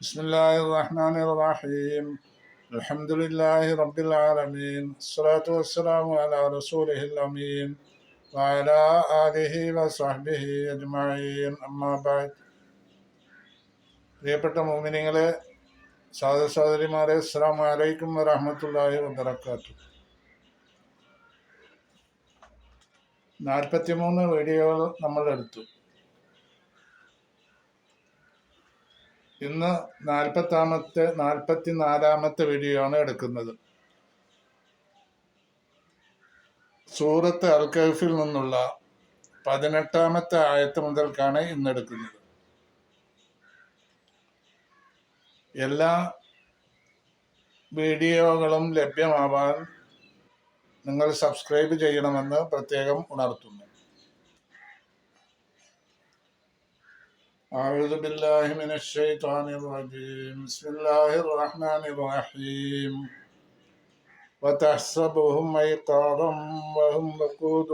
بسم الله الرحمن الرحيم الحمد لله رب العالمين الصلاة والسلام على رسوله الأمين وعلى آله وصحبه أجمعين أما بعد പ്രിയപ്പെട്ട മോമിനിങ്ങളെ സഹോദര സഹോദരിമാരെ അസ്സാം വലൈക്കും വറഹമത്തല്ലാഹി വബർക്കാത്തു നാൽപ്പത്തിമൂന്ന് വീഡിയോകൾ നമ്മൾ എടുത്തു ഇന്ന് നാൽപ്പത്താമത്തെ നാൽപ്പത്തി നാലാമത്തെ വീഡിയോ ആണ് എടുക്കുന്നത്. സൂറത്ത് അൽ നിന്നുള്ള പതിനെട്ടാമത്തെ ആയത്ത് മുതൽക്കാണ് ഇന്ന് എടുക്കുന്നത്. എല്ലാ വീഡിയോകളും ലഭ്യമാവാൻ നിങ്ങൾ സബ്സ്ക്രൈബ് ചെയ്യണമെന്ന് പ്രത്യേകം ഉണർത്തുന്നു. أعوذ بالله من الشيطان الرجيم. بسم الله الرحمن الرحيم. وتحسبهم أيقاظا وهم رقود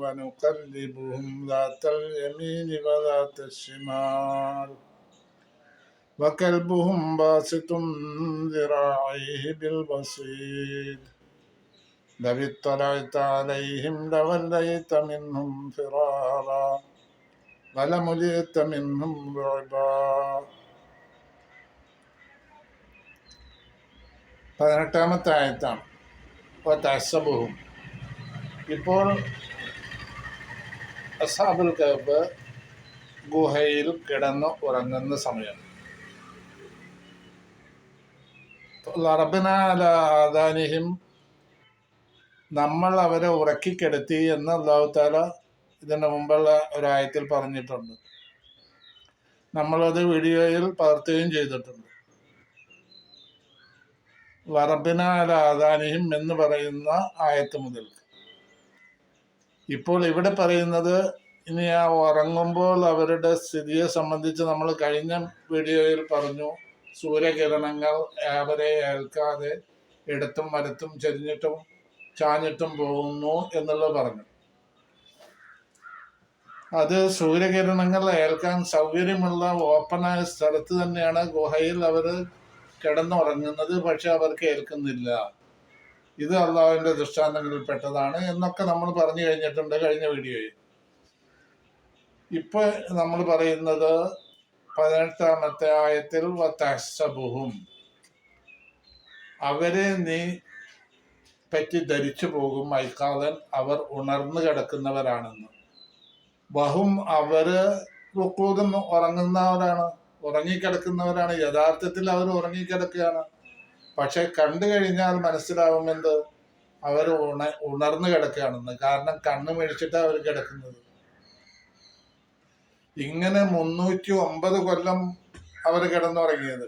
ونقلبهم ذات اليمين وذات الشمال. وكلبهم باسط ذراعيه بالبصير لو اطلعت عليهم لوليت منهم فرارا. ولملئت منهم رعبا പതിനെട്ടാമത്തെ ആയത്താണ് ഇപ്പോൾ തസബുഹും ഇപ്പോൾ അസാബുൽ കബ് ഗുഹയിൽ കിടന്ന് ഉറങ്ങുന്ന സമയം ലറബനാലാദാനിഹിം നമ്മൾ അവരെ ഉറക്കിക്കെടുത്തി എന്ന് അള്ളാഹു താല ഇതിന്റെ മുമ്പുള്ള ഒരായത്തിൽ പറഞ്ഞിട്ടുണ്ട്. നമ്മളത് വീഡിയോയിൽ പകർത്തുകയും ചെയ്തിട്ടുണ്ട്. വറബിനാലാദാനിയും എന്ന് പറയുന്ന ആയത്ത് മുതൽ. ഇപ്പോൾ ഇവിടെ പറയുന്നത് ഇനി ആ ഉറങ്ങുമ്പോൾ അവരുടെ സ്ഥിതിയെ സംബന്ധിച്ച് നമ്മൾ കഴിഞ്ഞ വീഡിയോയിൽ പറഞ്ഞു. സൂര്യകിരണങ്ങൾ അവരെ ഏൽക്കാതെ ഇടത്തും വരത്തും ചെരിഞ്ഞിട്ടും ചാഞ്ഞിട്ടും പോകുന്നു എന്നുള്ളത് പറഞ്ഞു. അത് സൂര്യകിരണങ്ങൾ ഏൽക്കാൻ സൗകര്യമുള്ള ഓപ്പണായ സ്ഥലത്ത് തന്നെയാണ് ഗുഹയിൽ അവർ കിടന്നുറങ്ങുന്നത് പക്ഷെ അവർക്ക് ഏൽക്കുന്നില്ല. ഇത് അള്ളാഹുവിന്റെ ദൃഷ്ടാന്തങ്ങളിൽ പെട്ടതാണ് എന്നൊക്കെ നമ്മൾ പറഞ്ഞു കഴിഞ്ഞിട്ടുണ്ട് കഴിഞ്ഞ വീഡിയോയിൽ. ഇപ്പൊ നമ്മൾ പറയുന്നത് പതിനെട്ടാമത്തെ ആയത്തിൽ വത്തഹ്സബുഹും അവരെ നീ പറ്റി ധരിച്ചു പോകും ഐക്കാലൻ അവർ ഉണർന്നു കിടക്കുന്നവരാണെന്ന്. ബഹും അവർ റുക്കൂതും ഉറങ്ങുന്നവരാണ്. ഉറങ്ങിക്കിടക്കുന്നവരാണ്. യഥാർത്ഥത്തിൽ അവർ ഉറങ്ങിക്കിടക്കുകയാണ്. പക്ഷെ കണ്ടു കഴിഞ്ഞാൽ മനസ്സിലാവുമെന്ത് അവർ ഉണ ഉണർന്നു കിടക്കുകയാണെന്ന്. കാരണം കണ്ണ് മേടിച്ചിട്ടാണ് അവർ കിടക്കുന്നത്. ഇങ്ങനെ മുന്നൂറ്റി ഒമ്പത് കൊല്ലം അവർ കിടന്നുറങ്ങിയത്.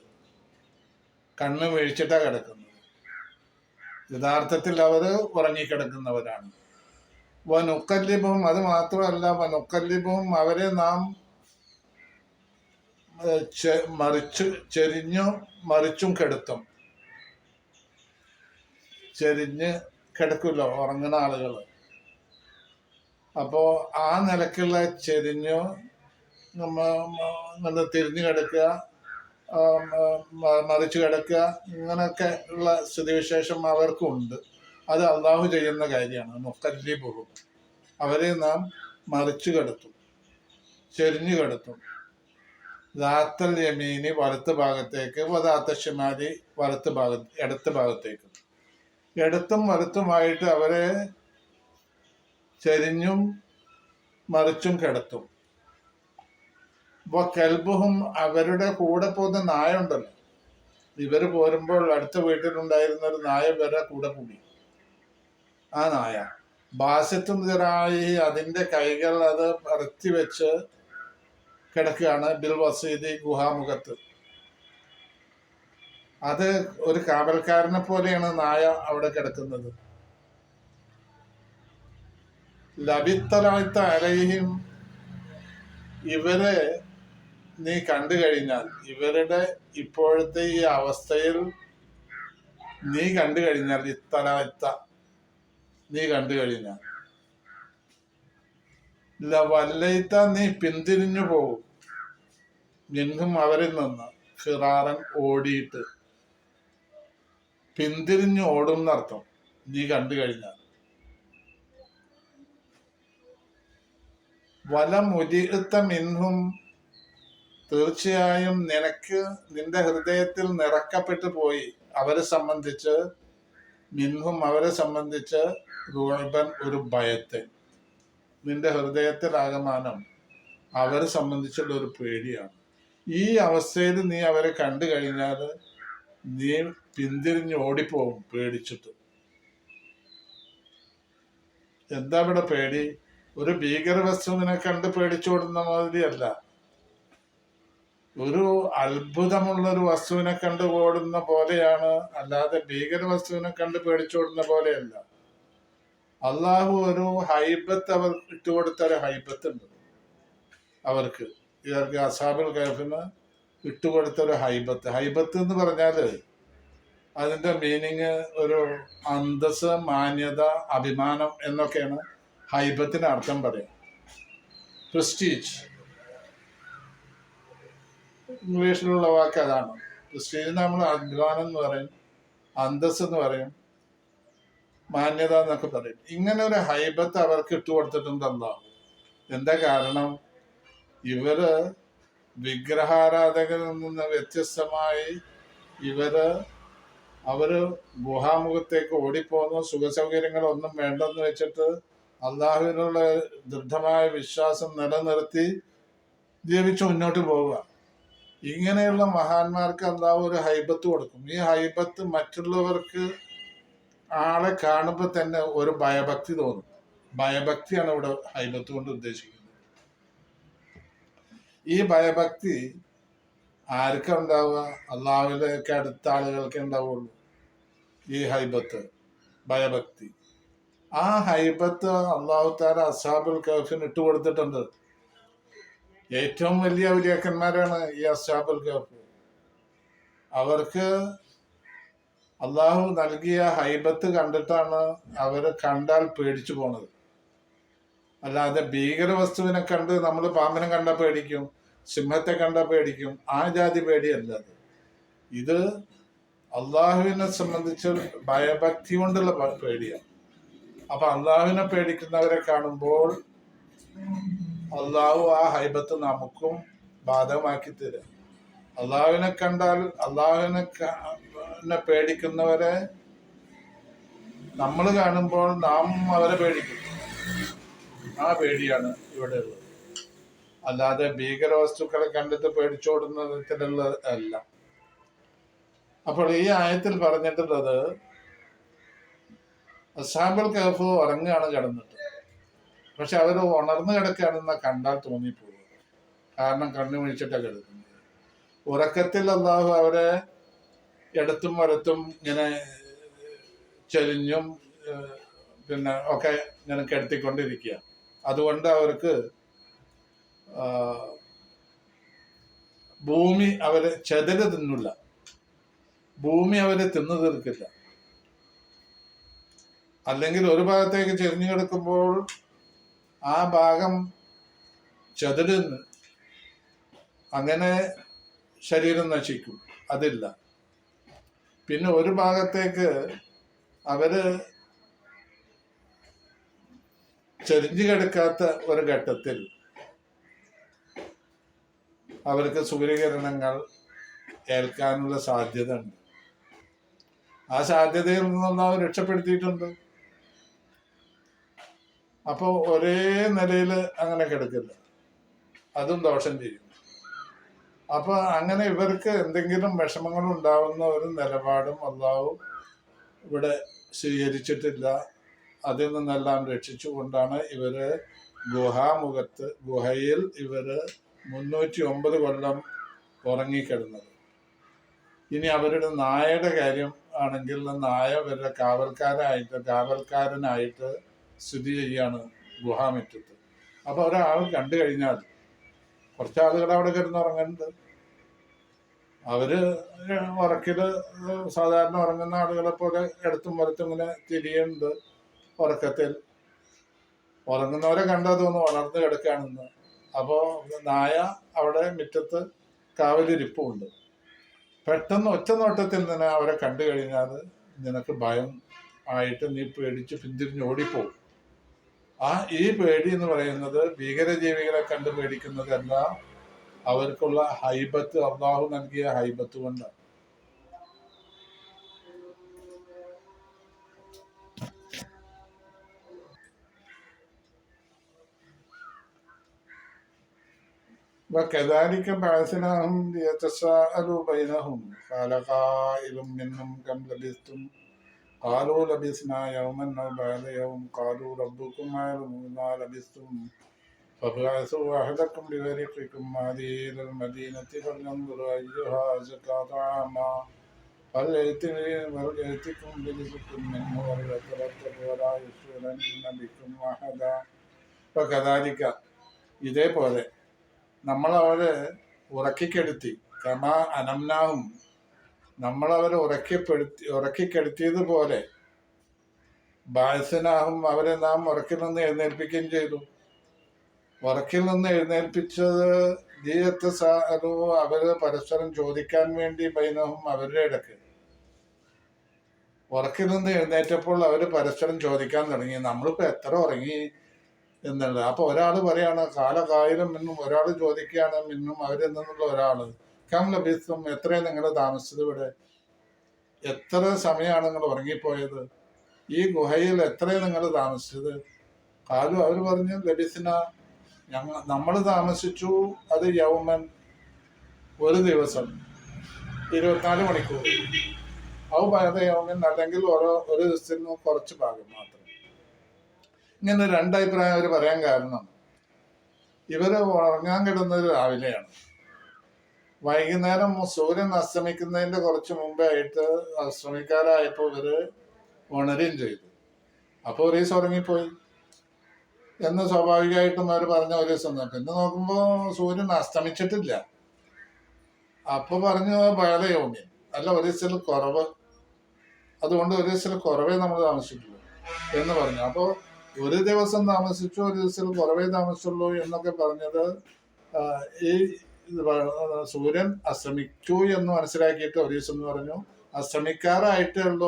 കണ്ണ് വീഴ്ചിട്ടാണ് കിടക്കുന്നത്. യഥാർത്ഥത്തിൽ അവർ ഉറങ്ങിക്കിടക്കുന്നവരാണ്. വനുക്കല്ലിബും അത് മാത്രമല്ല വനുക്കല്ലിബും അവരെ നാം മറിച്ചു ചെരിഞ്ഞു മറിച്ചും കെടുത്തും. ചെരിഞ്ഞ് കിടക്കുമല്ലോ ഉറങ്ങുന്ന ആളുകൾ അപ്പോ ആ നിലക്കുള്ള ചെരിഞ്ഞു നമ്മൾ തിരിഞ്ഞു കിടക്കുക മറിച്ചു കിടക്കുക ഇങ്ങനെയൊക്കെ ഉള്ള സ്ഥിതിവിശേഷം അവർക്കും ഉണ്ട് അത് അള്ളാഹു ചെയ്യുന്ന കാര്യമാണ്. മുക്കല്ലി പോകും അവരെ നാം മറിച്ചു കടത്തും. ചെരിഞ്ഞു കടത്തും. ദാത്തൽ യമീനി വലത്ത് ഭാഗത്തേക്ക് വദാത്ത ഷിമാലി വലത്ത് ഭാഗത്ത് ഇടത്ത് ഭാഗത്തേക്ക്. ഇടത്തും വലത്തുമായിട്ട് അവരെ ചെരിഞ്ഞും മറിച്ചും കിടത്തും. കൽബുഹും അവരുടെ കൂടെ പോകുന്ന നായ ഉണ്ടല്ലോ. ഇവർ പോരുമ്പോൾ അടുത്ത വീട്ടിലുണ്ടായിരുന്ന ഒരു നായ വരെ കൂടെ കൂടി. ആ നായ. ബാസ്യത്തും അതിന്റെ കൈകൾ അത് പറത്തി വെച്ച് കിടക്കുകയാണ് ബിൽ വസീദി ഗുഹാമുഖത്ത്. അത് ഒരു കാവൽക്കാരനെ പോലെയാണ് നായ അവിടെ കിടക്കുന്നത്. ലഭിത്തലാഴ്ത്ത അലയും ഇവരെ നീ കണ്ടു കഴിഞ്ഞാൽ ഇവരുടെ ഇപ്പോഴത്തെ ഈ അവസ്ഥയിൽ നീ കണ്ടു കഴിഞ്ഞാൽ ഇത്തലാഴ്ത്ത നീ കണ്ടു കഴിഞ്ഞാൽ വല്ലയിത്ത നീ പിന്തിരിഞ്ഞു പോകും മിൻഹും അവരിൽ നിന്ന് ഹിറാറൻ ഓടിയിട്ട് പിന്തിരിഞ്ഞു ഓടും എന്നർത്ഥം നീ കണ്ടു കഴിഞ്ഞാൽ വലമുരിത്ത മിൻഹും തീർച്ചയായും നിനക്ക് നിന്റെ ഹൃദയത്തിൽ നിറക്കപ്പെട്ടു പോയി. അവരെ സംബന്ധിച്ച് മിൻഹും അവരെ സംബന്ധിച്ച് ഗോൾബൻ ഒരു ഭയത്തെ. നിന്റെ ഹൃദയത്തിൽ ആകമാനം അവരെ സംബന്ധിച്ചുള്ള ഒരു പേടിയാണ്. ഈ അവസ്ഥയിൽ നീ അവരെ കണ്ടു കഴിഞ്ഞാൽ നീ പിന്തിരിഞ്ഞ് ഓടിപ്പോവും പേടിച്ചിട്ട്. എന്താ ഇവിടെ പേടി? ഒരു ഭീകര വസ്തുവിനെ കണ്ട് പേടിച്ചോടുന്ന മാതിരിയല്ല. ഒരു അത്ഭുതമുള്ള ഒരു വസ്തുവിനെ കണ്ട് ഓടുന്ന പോലെയാണ് അല്ലാതെ ഭീകര വസ്തുവിനെ കണ്ട് പേടിച്ചോടുന്ന പോലെയല്ല. അള്ളാഹു ഒരു ഹൈബത്ത് അവർ ഇട്ടുകൊടുത്ത ഒരു ഹൈബത്ത് ഉണ്ട് അവർക്ക് ഇവർക്ക് അസാബുൽ കൈഫിന് ഇട്ടുകൊടുത്ത ഒരു ഹൈബത്ത്. ഹൈബത്ത് എന്ന് പറഞ്ഞാൽ അതിന്റെ മീനിങ് ഒരു അന്തസ് മാന്യത അഭിമാനം എന്നൊക്കെയാണ് ഹൈബത്തിന് അർത്ഥം പറയാം പ്രസ്റ്റീജ് ഇംഗ്ലീഷിലുള്ള വാക്ക് അതാണ്. പ്രസ്റ്റീജ് നമ്മൾ അഭിമാനം എന്ന് പറയും അന്തസ് എന്ന് പറയും മാന്യത എന്നൊക്കെ പറയും. ഇങ്ങനെ ഒരു ഹൈബത്ത് അവർക്ക് ഇട്ടുകൊടുത്തിട്ടുണ്ട് കൊടുത്തിട്ടുണ്ട് എന്താ കാരണം? ഇവർ വിഗ്രഹാരാധകരിൽ നിന്ന് വ്യത്യസ്തമായി ഇവർ അവർ ഗുഹാമുഖത്തേക്ക് ഓടിപ്പോകുന്നു. സുഖസൗകര്യങ്ങളൊന്നും വേണ്ടെന്ന് വെച്ചിട്ട് അള്ളാഹുവിനുള്ള ദൃഢമായ വിശ്വാസം നിലനിർത്തി ജീവിച്ച് മുന്നോട്ട് പോവുക. ഇങ്ങനെയുള്ള മഹാന്മാർക്ക് അള്ളാഹു ഒരു ഹൈബത്ത് കൊടുക്കും. ഈ ഹൈബത്ത് മറ്റുള്ളവർക്ക് ആളെ കാണുമ്പോൾ തന്നെ ഒരു ഭയഭക്തി തോന്നും. ഭയഭക്തിയാണ് ഇവിടെ ഹൈബത്ത് കൊണ്ട് ഉദ്ദേശിക്കുന്നത്. ഈ ഭയഭക്തി ആർക്കാ ഉണ്ടാവുക? അടുത്ത ആളുകൾക്ക് ഉണ്ടാവുള്ളൂ. ഈ ഹൈബത്ത് ഭയഭക്തി. ആ ഹൈബത്ത് അള്ളാഹു താര അസാബുൽ കഫിന് ഇട്ട് കൊടുത്തിട്ടുണ്ട് ഏറ്റവും വലിയ വലിയക്കന്മാരാണ് ഈ അസാബുൽ കഫ് അവർക്ക് അള്ളാഹു നൽകിയ ഹൈബത്ത് കണ്ടിട്ടാണ് അവർ കണ്ടാൽ പേടിച്ചു പോണത്. അല്ലാതെ ഭീകര വസ്തുവിനെ കണ്ട് നമ്മൾ പാമ്പിനെ കണ്ട പേടിക്കും സിംഹത്തെ കണ്ട പേടിക്കും ആ ജാതി പേടിയല്ല അത്. ഇത് അള്ളാഹുവിനെ സംബന്ധിച്ച് ഭയഭക്തി കൊണ്ടുള്ള പേടിയാണ്. അപ്പൊ അള്ളാഹുവിനെ പേടിക്കുന്നവരെ കാണുമ്പോൾ അള്ളാഹു ആ ഹൈബത്ത് നമുക്കും ബാധകമാക്കി തരും അള്ളാഹുവിനെ കണ്ടാൽ അള്ളാഹുവിനെ പേടിക്കുന്നവരെ നമ്മൾ കാണുമ്പോൾ നാം അവരെ പേടിക്കും. ആ പേടിയാണ് ഇവിടെ ഉള്ളത്. അല്ലാതെ ഭീകര വസ്തുക്കളെ കണ്ടിട്ട് പേടിച്ചോടുന്ന തരത്തിലുള്ള അല്ല. അപ്പോൾ ഈ ആയത്തിൽ പറഞ്ഞിട്ടുള്ളത് അസാബൽ കഹഫ് ഉറങ്ങുകയാണ് കിടന്നിട്ട്. പക്ഷെ അവർ ഉണർന്നു കിടക്കുകയാണെന്ന് കണ്ടാൽ തോന്നിപ്പോകും. കാരണം കണ്ണു വിളിച്ചിട്ടാണ് കിടക്കുന്നത് ഉറക്കത്തിൽ അള്ളാഹു അവരെ ഇടത്തും വലത്തും ഇങ്ങനെ ചെരിഞ്ഞും പിന്നെ ഒക്കെ ഇങ്ങനെ കിടത്തിക്കൊണ്ടിരിക്കുക. അതുകൊണ്ട് അവർക്ക് ഭൂമി അവരെ ചെതൽ തിന്നില്ല. ഭൂമി അവരെ തിന്നു തീർക്കില്ല. അല്ലെങ്കിൽ ഒരു ഭാഗത്തേക്ക് ചെരിഞ്ഞു കിടക്കുമ്പോൾ ആ ഭാഗം ചതുരുന്ന് അങ്ങനെ ശരീരം നശിക്കും. അതില്ല. പിന്നെ ഒരു ഭാഗത്തേക്ക് അവർ ചെരിഞ്ഞു കിടക്കാത്ത ഒരു ഘട്ടത്തിൽ അവർക്ക് സൂര്യകിരണങ്ങൾ ഏൽക്കാനുള്ള സാധ്യത ഉണ്ട് ആ സാധ്യതയിൽ നിന്നും അവർ രക്ഷപ്പെടുത്തിയിട്ടുണ്ട്. അപ്പൊ ഒരേ നിലയിൽ അങ്ങനെ കിടക്കില്ല. അതും ദോഷം ചെയ്യും. അപ്പൊ അങ്ങനെ ഇവർക്ക് എന്തെങ്കിലും വിഷമങ്ങൾ ഉണ്ടാവുന്ന ഒരു നിലപാടും അല്ലാവും ഇവിടെ സ്വീകരിച്ചിട്ടില്ല. അതിൽ നിന്നെല്ലാം രക്ഷിച്ചുകൊണ്ടാണ് ഇവർ ഗുഹാമുഖത്ത് ഗുഹയിൽ ഇവർ മുന്നൂറ്റി ഒമ്പത് കൊല്ലം ഉറങ്ങിക്കിടന്നത്. ഇനി അവരുടെ നായയുടെ കാര്യം ആണെങ്കിൽ നായ ഇവരുടെ കാവൽക്കാരായിട്ട് കാവൽക്കാരനായിട്ട് സ്ഥിതി ചെയ്യാണ് ഗുഹാമുറ്റത്ത്. അപ്പോൾ ഒരാൾ കണ്ടു കഴിഞ്ഞാൽ കുറച്ച് ആളുകൾ അവിടെ കിടന്ന് ഉറങ്ങുന്നുണ്ട് അവർ ഉറക്കിൽ സാധാരണ ഉറങ്ങുന്ന ആളുകളെ പോലെ എടുത്തും വലത്തും ഇങ്ങനെ തിരിയുന്നുണ്ട് ഉറക്കത്തിൽ. ഉറങ്ങുന്നവരെ കണ്ടാൽ തോന്നുന്നു വളർന്നു കിടക്കുകയാണെന്ന്. അപ്പോ നായ അവിടെ മുറ്റത്ത് കാവലിരിപ്പുണ്ട്. പെട്ടെന്ന് ഒറ്റ നോട്ടത്തിൽ തന്നെ അവരെ കണ്ടു കഴിഞ്ഞാൽ നിനക്ക് ഭയം ആയിട്ട് നീ പേടിച്ച് പിന്തിരിഞ്ഞ് ഓടിപ്പോവും ആ ഈ പേടി എന്ന് പറയുന്നത് ഭീകരജീവികളെ കണ്ട് പേടിക്കുന്നതല്ല അവർക്കുള്ള ഹൈബത്ത് അള്ളാഹു നൽകിയ ഹൈബത്ത് കൊണ്ടാണ് وكذلك بعثناهم ليتساءلوا بينهم قال قائل منهم كم لبثتم قالوا لبثنا يوما أو بعد يوم قالوا ربكم أعلم بما لبثتم فابعثوا أحدكم بورقكم هذه إلى المدينة فلينظر أيها أزكى طعاما فليأتكم برزق منه وليتلطف ولا يشعرن بكم أحدا فكذلك ഇതേപോലെ നമ്മളവരെ ഉറക്കിക്കെടുത്തി കമാ അനംനാവും നമ്മളവരെ ഉറക്കിപ്പെടുത്തി ഉറക്കിക്കെടുത്തിയതുപോലെ ബാഴ്സനാഹും അവരെ നാം ഉറക്കിൽ നിന്ന് എഴുന്നേൽപ്പിക്കുകയും ചെയ്തു. ഉറക്കിൽ നിന്ന് എഴുന്നേൽപ്പിച്ചത് ദീയത്ത് സാധു അവർ പരസ്പരം ചോദിക്കാൻ വേണ്ടി ബൈനഹും അവരുടെ ഇടയ്ക്ക് ഉറക്കിൽ നിന്ന് എഴുന്നേറ്റപ്പോൾ അവർ പരസ്പരം ചോദിക്കാൻ തുടങ്ങി. നമ്മളിപ്പോ എത്ര ഉറങ്ങി എന്നുള്ളത്. അപ്പൊ ഒരാൾ പറയാണ് കാലകായിരം എന്നും ഒരാൾ ചോദിക്കുകയാണ് എന്നും അവരിൽ നിന്നുള്ള ഒരാൾ കം ലഭിച്ചും എത്രയാണ് നിങ്ങൾ താമസിച്ചത് ഇവിടെ. എത്ര സമയമാണ് നിങ്ങൾ ഉറങ്ങിപ്പോയത്? ഈ ഗുഹയിൽ എത്രയാണ് നിങ്ങൾ താമസിച്ചത്? കാലു അവർ പറഞ്ഞു ലബിസിന ഞങ്ങൾ നമ്മൾ താമസിച്ചു. അത് യൗമൻ ഒരു ദിവസം ഇരുപത്തിനാല് മണിക്കൂർ. അവ പറയുന്നത് യൗമൻ അല്ലെങ്കിൽ ഓരോ ഒരു ദിവസത്തിന് കുറച്ച് ഭാഗം മാത്രം. ഇങ്ങനെ രണ്ടഭിപ്രായം അവർ പറയാൻ കാരണം ഇവർ ഉറങ്ങാൻ കിടന്നത് രാവിലെയാണ്. വൈകുന്നേരം സൂര്യൻ അസ്തമിക്കുന്നതിന്റെ കുറച്ച് മുമ്പേ ആയിട്ട് അസ്തമിക്കാരായപ്പോൾ ഇവർ ഉണരുകയും ചെയ്തു. അപ്പോൾ ഒരു ദിവസം ഉറങ്ങിപ്പോയി. എന്ന് സ്വാഭാവികമായിട്ടും അവർ പറഞ്ഞ ഒരു ദിവസം പിന്നെ നോക്കുമ്പോ സൂര്യൻ അസ്തമിച്ചിട്ടില്ല. അപ്പൊ പറഞ്ഞു ബയലയോമ്യം അല്ല ഒരു ദിവസത്തിൽ കുറവ്. അതുകൊണ്ട് ഒരു ദിവസത്തിൽ കുറവേ നമ്മൾ താമസിച്ചിട്ടുള്ളൂ എന്ന് പറഞ്ഞു. അപ്പോൾ ഒരു ദിവസം താമസിച്ചു ഒരു ദിവസത്തിൽ കുറവേ താമസിച്ചുള്ളൂ എന്നൊക്കെ പറഞ്ഞത് ഈ സൂര്യൻ അശ്രമിച്ചു എന്ന് മനസ്സിലാക്കിയിട്ട് ഒരു ദിവസം എന്ന് പറഞ്ഞു. അശ്രമിക്കാറായിട്ടുള്ള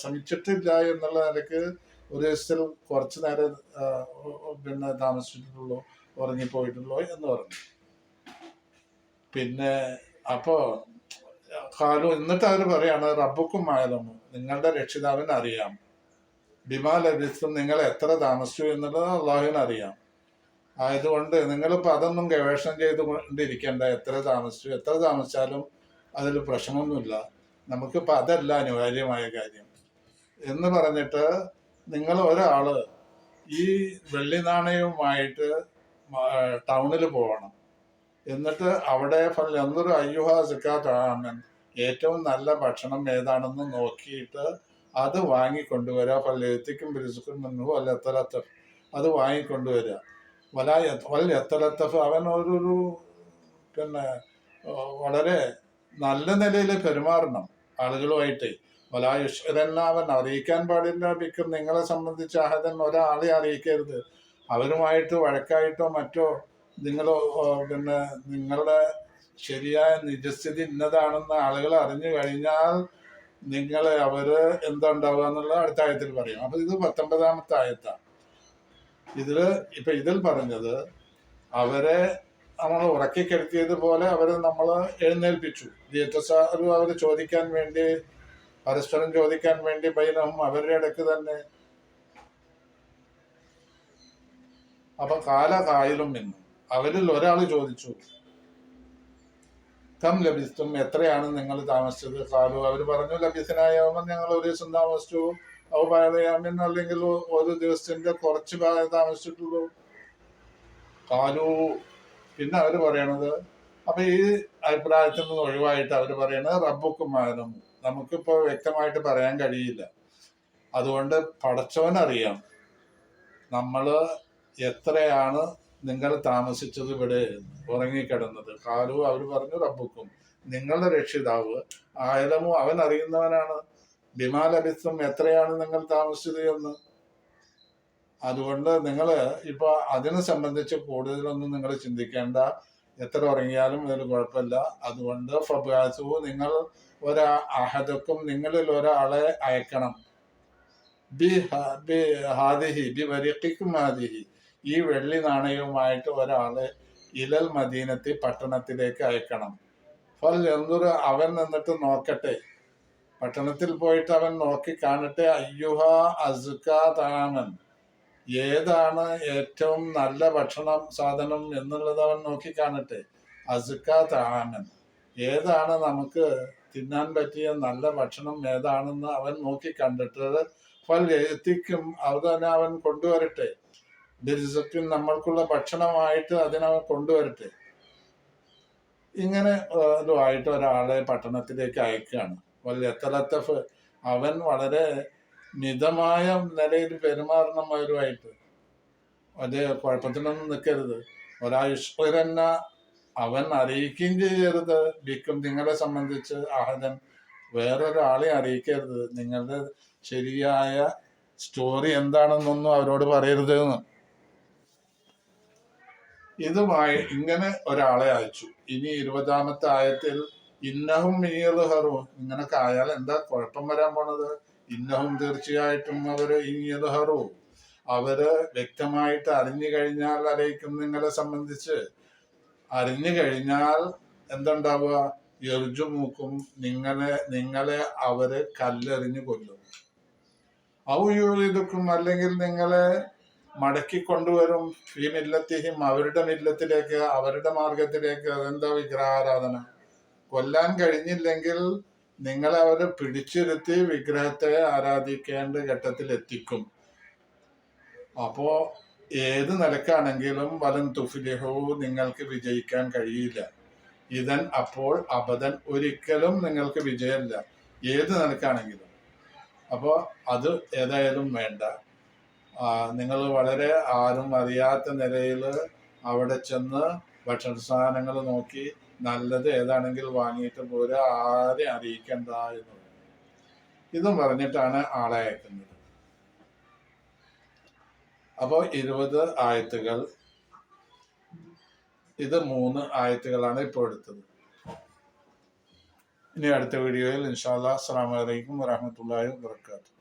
ശ്രമിച്ചിട്ടില്ല എന്നുള്ള നിലയ്ക്ക് ഒരു ദിവസത്തിൽ കുറച്ച് നേരം പിന്നെ താമസിച്ചിട്ടുള്ളൂ ഉറങ്ങിപ്പോയിട്ടുള്ളൂ എന്ന് പറഞ്ഞു. പിന്നെ അപ്പോ കാലു എന്നിട്ട് അവർ പറയാണ് റബ്ബുക്കും ആയാലും നിങ്ങളുടെ രക്ഷിതാവിന് അറിയാം ബിമാ നിങ്ങൾ എത്ര താമസിച്ചു എന്നുള്ളത് അള്ളാഹുവിന് അറിയാം ആയതുകൊണ്ട് നിങ്ങളിപ്പോൾ അതൊന്നും ഗവേഷണം ചെയ്തുകൊണ്ടിരിക്കേണ്ട എത്ര താമസിച്ചു എത്ര താമസിച്ചാലും അതിൽ പ്രശ്നമൊന്നുമില്ല. നമുക്കിപ്പോൾ അതല്ല അനിവാര്യമായ കാര്യം. എന്ന് പറഞ്ഞിട്ട് നിങ്ങൾ ഒരാൾ ഈ വെള്ളി നാണയവുമായിട്ട് ടൗണിൽ പോകണം എന്നിട്ട് അവിടെ എന്തൊരു അയ്യുഹ സിക്കാത്താമൻ ഏറ്റവും നല്ല ഭക്ഷണം ഏതാണെന്ന് നോക്കിയിട്ട് അത് വാങ്ങിക്കൊണ്ടുവരിക പല എത്തിക്കും ബിരിസുക്കും നിന്നു എത്ര എത്തലത്തഫ് അത് വാങ്ങിക്കൊണ്ടുവരിക വല വൽ എത്തലത്തഫ് അവൻ ഒരു ഒരു പിന്നെ വളരെ നല്ല നിലയിൽ പെരുമാറണം ആളുകളുമായിട്ട്. വലായുഷ്വരല്ല അവൻ അറിയിക്കാൻ പാടില്ല. ബിക്കും നിങ്ങളെ സംബന്ധിച്ച് അഹദൻ ഒരാളെ അറിയിക്കരുത്. അവരുമായിട്ട് വഴക്കായിട്ടോ മറ്റോ നിങ്ങൾ പിന്നെ നിങ്ങളുടെ ശരിയായ നിജസ്ഥിതി ഇന്നതാണെന്ന് ആളുകൾ അറിഞ്ഞു കഴിഞ്ഞാൽ നിങ്ങളെ അവർ എന്താ ഉണ്ടാവുക എന്നുള്ള അടുത്ത ആയത്തിൽ പറയും. അപ്പൊ ഇത് പത്തൊമ്പതാമത്തെ ആയത്താണ്. ഇതിൽ ഇപ്പൊ ഇതിൽ പറഞ്ഞത് അവരെ നമ്മൾ ഉറക്കിക്കെടുത്തിയതുപോലെ അവരെ നമ്മൾ എഴുന്നേൽപ്പിച്ചു. തിയേറ്റർ സാറും അവർ ചോദിക്കാൻ വേണ്ടി പരസ്പരം ചോദിക്കാൻ വേണ്ടി ബൈനഹും അവരുടെ ഇടയ്ക്ക് തന്നെ. അപ്പൊ കാലകായലും കായലും നിന്നു. അവരിൽ ഒരാൾ ചോദിച്ചു. കം ലഭിച്ചും എത്രയാണ് നിങ്ങൾ താമസിച്ചത്? കാലു അവർ പറഞ്ഞു ലഭിച്ചനായാവുമ്പോൾ ഞങ്ങൾ ഒരു ദിവസം താമസിച്ചു. അവ പാതയാമിൻ അല്ലെങ്കിൽ ഒരു ദിവസത്തിന്റെ കുറച്ച് ഭാഗം താമസിച്ചിട്ടുള്ളൂ. കാലു പിന്നെ അവർ പറയണത് അപ്പൊ ഈ അഭിപ്രായത്തിൽ നിന്ന് ഒഴിവായിട്ട് അവർ പറയണത് റബ്ബുക്കുമാരും. നമുക്കിപ്പോ വ്യക്തമായിട്ട് പറയാൻ കഴിയില്ല. അതുകൊണ്ട് പടച്ചവനറിയാം നമ്മൾ എത്രയാണ് നിങ്ങൾ താമസിച്ചത് ഇവിടെ ഉറങ്ങിക്കിടന്നത്. കാലു അവർ പറഞ്ഞു റബ്ബുക്കും നിങ്ങളുടെ രക്ഷിതാവ് ആയലമു അവൻ അറിയുന്നവനാണ്. ബിമാലബിത്തും എത്രയാണ് നിങ്ങൾ താമസിച്ചത് എന്ന്. അതുകൊണ്ട് നിങ്ങൾ ഇപ്പൊ അതിനെ സംബന്ധിച്ച് കൂടുതലൊന്നും നിങ്ങൾ ചിന്തിക്കേണ്ട. എത്ര ഉറങ്ങിയാലും ഇതിൽ കുഴപ്പമില്ല. അതുകൊണ്ട് ഫബാസു നിങ്ങൾ ഒരാ അഹദക്കും നിങ്ങളിൽ ഒരാളെ അയക്കണം. ബി ഹാദിഹി ബി വരിക്കും ഹാദിഹി. ഈ വെള്ളി നാണയവുമായിട്ട് ഒരാളെ ഇലൽ മദീനത്തി പട്ടണത്തിലേക്ക് അയക്കണം. ഫൽ എന്തൊരു അവൻ നിന്നിട്ട് നോക്കട്ടെ. പട്ടണത്തിൽ പോയിട്ട് അവൻ നോക്കി കാണട്ടെ. അയ്യുഹ അസുഖ താമൻ. ഏതാണ് ഏറ്റവും നല്ല ഭക്ഷണം സാധനം എന്നുള്ളത് അവൻ നോക്കി കാണട്ടെ. അസുഖ താമൻ. ഏതാണ് നമുക്ക് തിന്നാൻ പറ്റിയ നല്ല ഭക്ഷണം ഏതാണെന്ന് അവൻ നോക്കി കണ്ടിട്ട് ഫൽ എത്തിക്കും. അതിനെ അവൻ കൊണ്ടുവരട്ടെ. ബിരിസക്കും നമ്മൾക്കുള്ള ഭക്ഷണമായിട്ട് അതിനെ കൊണ്ടുവരട്ടെ. ഇങ്ങനെ ഇതുമായിട്ട് ഒരാളെ പട്ടണത്തിലേക്ക് അയക്കുകയാണ്. വലിയ എത്തലത്തഫ് അവൻ വളരെ മിതമായ നിലയിൽ പെരുമാറണം അവരുമായിട്ട് അതേ കുഴപ്പത്തിനൊന്നും നിൽക്കരുത്. ഒരായുഷ്വരന്ന അവൻ അറിയിക്കുകയും ചെയ്യരുത്. ബിക്കും നിങ്ങളെ സംബന്ധിച്ച് അഹദൻ വേറൊരാളെ അറിയിക്കരുത്. നിങ്ങളുടെ ശരിയായ സ്റ്റോറി എന്താണെന്നൊന്നും അവരോട് പറയരുത് എന്ന്. ഇതുമായി ഇങ്ങനെ ഒരാളെ അയച്ചു. ഇനി ഇരുപതാമത്തെ ആയത്തിൽ ഇന്നഹും മീയതുഹറു ഇങ്ങനൊക്കെ ആയാൽ എന്താ കുഴപ്പം വരാൻ പോണത്? ഇന്നഹും തീർച്ചയായിട്ടും അവർ ഇനിയതുഹറു അവർ വ്യക്തമായിട്ട് അറിഞ്ഞു കഴിഞ്ഞാൽ അറിയിക്കും നിങ്ങളെ സംബന്ധിച്ച്. അറിഞ്ഞു കഴിഞ്ഞാൽ എന്തുണ്ടാവുക? എറിജുമൂക്കും നിങ്ങളെ നിങ്ങളെ അവർ കല്ലെറിഞ്ഞു കൊല്ലും. ഔയൂരിതുക്കും അല്ലെങ്കിൽ നിങ്ങളെ മടക്കി കൊണ്ടുവരും. ഈ മില്ലത്തിഹിം അവരുടെ മില്ലത്തിലേക്ക് അവരുടെ മാർഗത്തിലേക്ക് അതെന്താ വിഗ്രഹാരാധന? കൊല്ലാൻ കഴിഞ്ഞില്ലെങ്കിൽ നിങ്ങൾ അവരെ പിടിച്ചിരുത്തി വിഗ്രഹത്തെ ആരാധിക്കേണ്ട ഘട്ടത്തിൽ എത്തിക്കും. അപ്പോ ഏത് നിലക്കാണെങ്കിലും വലം തുഫിലിഹവും നിങ്ങൾക്ക് വിജയിക്കാൻ കഴിയില്ല. ഇതൻ അപ്പോൾ അബദൻ ഒരിക്കലും നിങ്ങൾക്ക് വിജയമില്ല ഏത് നിലക്കാണെങ്കിലും. അപ്പോൾ അത് ഏതായാലും വേണ്ട. നിങ്ങൾ വളരെ ആരും അറിയാത്ത നിലയിൽ അവിടെ ചെന്ന് ഭക്ഷണ സാധനങ്ങൾ നോക്കി നല്ലത് ഏതാണെങ്കിൽ വാങ്ങിയിട്ട് പോലെ ആരെ അറിയിക്കണ്ട എന്ന് ഇതും പറഞ്ഞിട്ടാണ് ആളെ അയക്കുന്നത്. അപ്പോൾ ഇരുപത് ആയത്തുകൾ. ഇത് മൂന്ന് ആയത്തുകളാണ് ഇപ്പോൾ എടുത്തത്. ഇനി അടുത്ത വീഡിയോയിൽ ഇൻഷാല്ലാ അസ്സാം വലൈക്കും വരഹമുല്ലാ വാബർക്കാത്തു